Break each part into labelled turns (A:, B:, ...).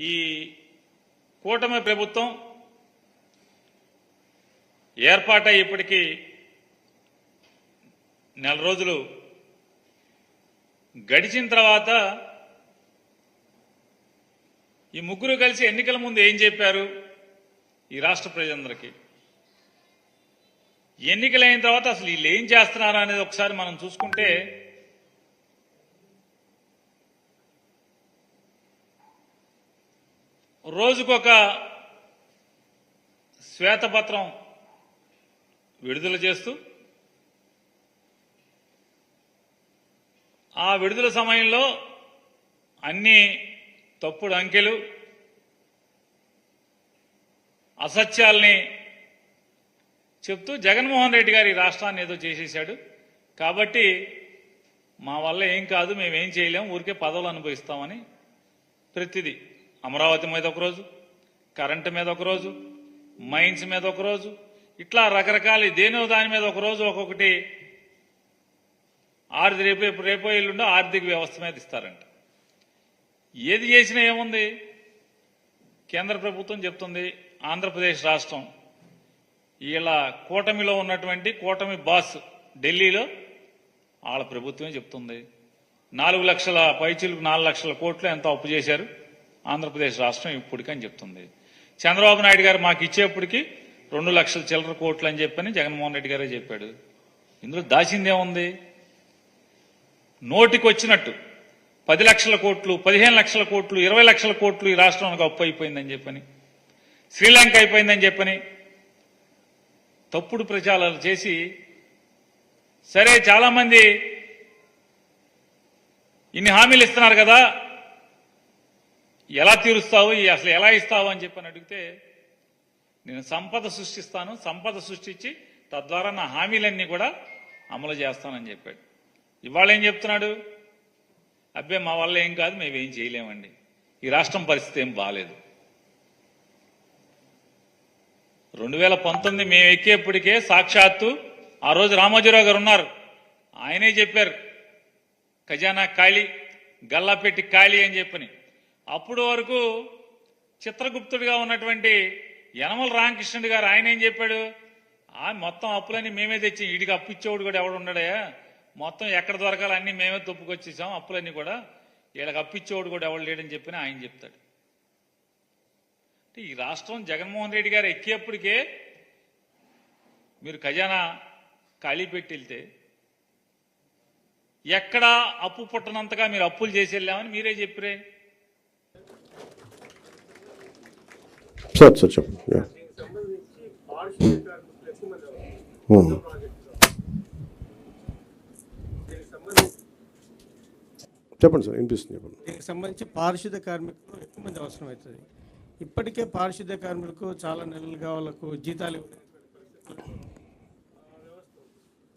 A: ఈ కూటమి ప్రభుత్వం ఏర్పాటై ఇప్పటికీ నెల రోజులు గడిచిన తర్వాత ఈ ముగ్గురు కలిసి ఎన్నికల ముందు ఏం చెప్పారు? ఈ రాష్ట్ర ప్రజలందరికీ. ఎన్నికలైన తర్వాత అసలు వీళ్ళు ఏం చేస్తున్నారు అనేది ఒకసారి మనం చూసుకుంటే రోజుకొక శ్వేతపత్రం విడుదల చేస్తూ ఆ విడుదల సమయంలో అన్ని తప్పుడు అంకెలు అసత్యాల్ని చెప్తూ జగన్మోహన్ రెడ్డి గారి ఈ రాష్ట్రాన్ని ఏదో చేసేశాడు. కాబట్టి మా వల్ల ఏం కాదు మేమేం చేయలేం ఊరికే పదవులు అనుభవిస్తామని ప్రతిదీ అమరావతి మీద ఒకరోజు కరెంటు మీద ఒకరోజు మైన్స్ మీద ఒకరోజు ఇట్లా రకరకాల దేనో దాని మీద ఒకరోజు ఒక్కొక్కటి ఆర్థిక రేపు రేపో ఎల్లుండో ఆర్థిక వ్యవస్థ మీద ఇస్తారంట. ఏది చేసినా ఏముంది? కేంద్ర ప్రభుత్వం చెప్తుంది ఆంధ్రప్రదేశ్ రాష్ట్రం. ఇలా కూటమిలో ఉన్నటువంటి కూటమి బాస్ ఢిల్లీలో వాళ్ళ ప్రభుత్వమే చెప్తుంది. నాలుగు లక్షల పైచీలకు నాలుగు లక్షల కోట్లు ఎంత అప్పు చేశారు? ఆంధ్రప్రదేశ్ రాష్ట్రం ఇప్పటికని చెప్తుంది. చంద్రబాబు నాయుడు గారు మాకు ఇచ్చేప్పటికి రెండు లక్షల చిల్లర కోట్లు అని చెప్పని జగన్మోహన్ రెడ్డి గారే చెప్పాడు. ఇందులో దాచిందేముంది నోటికి వచ్చినట్టు పది లక్షల కోట్లు పదిహేను లక్షల కోట్లు ఇరవై లక్షల కోట్లు ఈ రాష్ట్రానికి అప్పు అయిపోయిందని చెప్పని శ్రీలంక అయిపోయిందని చెప్పని తప్పుడు ప్రచారాలు చేసి సరే చాలామంది ఇన్ని హామీలు ఇస్తున్నారు కదా ఎలా తీరుస్తావు ఈ అసలు ఎలా ఇస్తావు అని చెప్పని అడిగితే నేను సంపద సృష్టిస్తాను సంపద సృష్టించి తద్వారా నా హామీలన్నీ కూడా అమలు చేస్తానని చెప్పాడు. ఇవాళ ఏం చెప్తున్నాడు? అబ్బే మా వల్ల ఏం కాదు మేమేం చేయలేమండి. ఈ రాష్ట్రం పరిస్థితి ఏం బాగాలేదు రెండు వేల పంతొమ్మిది మేము ఎక్కేప్పటికే సాక్షాత్తు ఆ రోజు రామోజీరావు గారు ఉన్నారు. ఆయనే చెప్పారు ఖజానా ఖాళీ గల్లాపెట్టి ఖాళీ అని చెప్పని. అప్పుడు వరకు చిత్రగుప్తుడిగా ఉన్నటువంటి యనమల రామకృష్ణుడు గారు ఆయన ఏం చెప్పాడు? ఆ మొత్తం అప్పులన్నీ మేమే తెచ్చి. వీడికి అప్పు ఇచ్చేవాడు కూడా ఎవడు ఉన్నాడయా మొత్తం ఎక్కడ దొరకాలి అన్ని మేమే తొప్పుకొచ్చేసాం అప్పులన్నీ కూడా వీళ్ళకి అప్పిచ్చేవాడు కూడా ఎవడు లేడని చెప్పిన ఆయన చెప్తాడు. అంటే ఈ రాష్ట్రం జగన్మోహన్ రెడ్డి గారు ఎక్కేప్పటికే మీరు ఖజానా ఖాళీ పెట్టి వెళ్తే ఎక్కడా అప్పు పుట్టనంతగా మీరు అప్పులు చేసి వెళ్ళామని మీరే చెప్పిరే.
B: సార్ సార్ చెప్పండి చెప్పండి సార్ వినిపిస్తుంది చెప్పండి.
C: దీనికి సంబంధించి పారిశుద్ధ కార్మికులు ఎక్కువ మంది అవసరం అవుతుంది ఇప్పటికే పారిశుద్ధ కార్మికులకు చాలా నెలలుగా వాళ్ళకు జీతాలు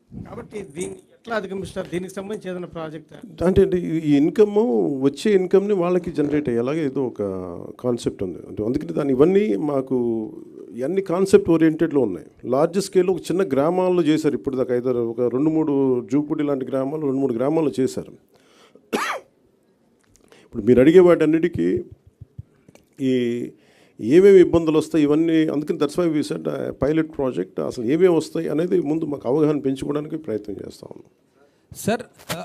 C: కాబట్టి దీన్ని ఎట్లా అధిగమిస్తారు దీనికి సంబంధించి ఏదైనా ప్రాజెక్ట్?
B: అంటే ఈ- ఇన్కమ్ వచ్చే ఇన్కమ్ని వాళ్ళకి జనరేట్ అయ్యేలాగా ఏదో ఒక కాన్సెప్ట్ ఉంది. అంటే అందుకని దాని ఇవన్నీ మాకు ఇవన్నీ కాన్సెప్ట్ ఓరియంటెడ్లో ఉన్నాయి. లార్జ్ స్కేల్లో ఒక చిన్న గ్రామాల్లో చేశారు. ఇప్పుడు దాకా ఐదారు ఒక రెండు మూడు జూపుడి లాంటి గ్రామాలు రెండు మూడు గ్రామాల్లో చేశారు. ఇప్పుడు మీరు అడిగే వాటన్నిటికీ ఈ ఏమేమి ఇబ్బందులు వస్తాయి ఇవన్నీ అందుకని that's why we set pilot project అసలు ఏమేమి వస్తాయి అనేది ముందు మాకు అవగాహన పెంచుకోవడానికి ప్రయత్నం చేస్తా ఉన్నాం.
D: సార్ ఆ,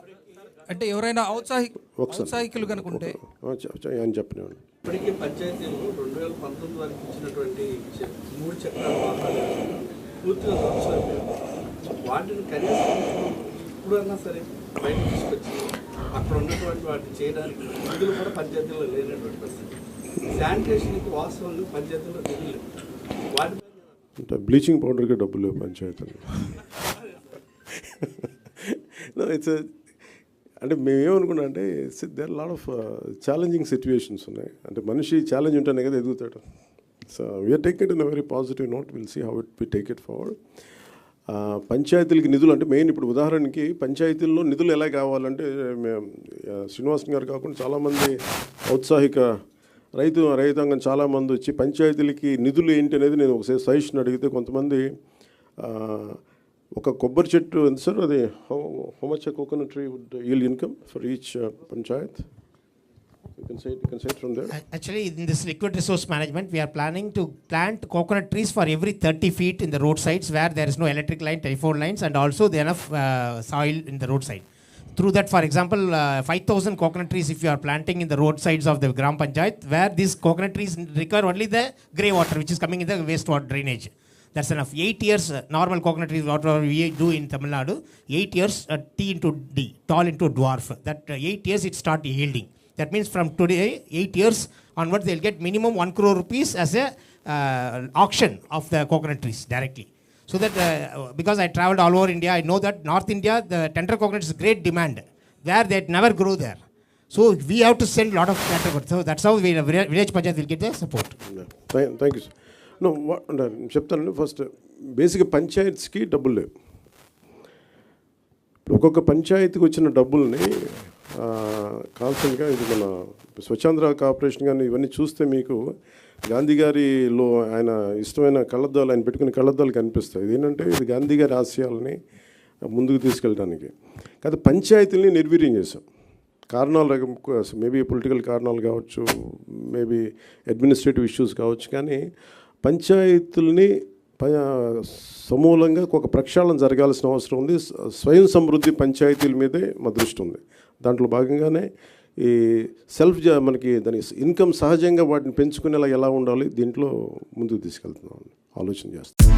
D: అంటే ఎవరైనా ఔత్సాహిక. ఔత్సాహికులు కనుకుంటే
B: ఆ, చె- చె- ఆయన చెప్పినాను
E: ఇప్పటికీ పంచాయతీలు రెండు వేల పంతొమ్మిది వరకు ఇచ్చినటువంటి మూడు చక్రాల వాహనాలు పూర్తిగా వాటిని కనీసం ఇప్పుడన్నా సరే బయట తీసుకొచ్చి అక్కడ ఉన్నటువంటి వాటిని చేయడానికి నిధులు కూడా పంచాయతీలో లేనటువంటి పరిస్థితి. శానిటేషన్కి పంచాయతీలో వాటి
B: అంటే బ్లీచింగ్ పౌడర్కి డబ్బులు లేవు పంచాయతీలు. ఇట్స్ అంటే మేమేమనుకున్నాం అంటే there lot of challenging situations ఉన్నాయి. అంటే మనిషి ఛాలెంజ్ ఉంటేనే కదా ఎదుగుతాడు. So we are take it in a very positive note will see how it we take it forward పంచాయతీలకి నిధులు అంటే మెయిన్ ఇప్పుడు ఉదాహరణకి పంచాయతీల్లో నిధులు ఎలా కావాలంటే మేము uh, శ్రీనివాసన్ గారు కాకుండా చాలామంది ఔత్సాహిక రైతు రైతాంగం చాలామంది వచ్చి పంచాయతీలకి నిధులు ఏంటి అనేది నేను ఒకసారి సజెషన్ అడిగితే కొంతమంది ఒక కొబ్బరి చెట్టు ఎంత సార్? అది how coconut tree would yield income for each panchayat?
F: Resource management we are planning to plant coconut trees for every thirty feet in the road sides where there is no electric line telephone lines and also then of soil in the road side Through that, for example, uh, 5,000 coconut trees if you are planting in the roadsides of the Gram Panchayat, where these coconut trees require only the grey water which is coming in the wastewater drainage. That's enough. Eight years, uh, normal coconut trees, whatever we do in Tamil Nadu, eight years, uh, T into D, tall into dwarf. That uh, eight years it start yielding. That means from today, eight years onwards, they'll get minimum one crore rupees as a uh, auction of the coconut trees directly. So that uh, because I traveled all over India, I know that North India, the tender coconut is great demand, where they never grow there. So we have to send a lot of tender coconut. So that's how we, village panchayat will get the support.
B: Thank you sir no చెప్తానండి first బేసిక్గా పంచాయత్స్కి డబ్బులు లేవు ఇప్పుడు ఒక్కొక్క పంచాయతీకి వచ్చిన డబ్బుల్ని కాన్స్టెంట్గా ఇది మన స్వచ్ఛాంధ్ర కార్పొరేషన్ కానీ ఇవన్నీ చూస్తే మీకు గాంధీ గారిలో ఆయన ఇష్టమైన కళ్ళద్దాలు ఆయన పెట్టుకునే కళ్ళద్దాలు కనిపిస్తాయి. ఇది ఏంటంటే ఇది గాంధీ గారి ఆశయాలని ముందుకు తీసుకెళ్ళడానికి కాదు పంచాయతీలని నిర్వీర్యం చేశాం. కారణాలు మేబీ పొలిటికల్ కారణాలు కావచ్చు మేబీ అడ్మినిస్ట్రేటివ్ ఇష్యూస్ కావచ్చు కానీ పంచాయతీల్ని ప- సమూలంగా ఒక ప్రక్షాళన జరగాల్సిన అవసరం ఉంది. స్వయం సమృద్ధి పంచాయతీల మీదే మా దృష్టి ఉంది. దాంట్లో భాగంగానే ఈ సెల్ఫ్ జ మనకి దాని ఇన్కమ్ సహజంగా వాటిని పెంచుకునేలా ఎలా ఉండాలి దీంట్లో ముందుకు తీసుకెళ్తున్నాం. ఆలోచన చేస్తాం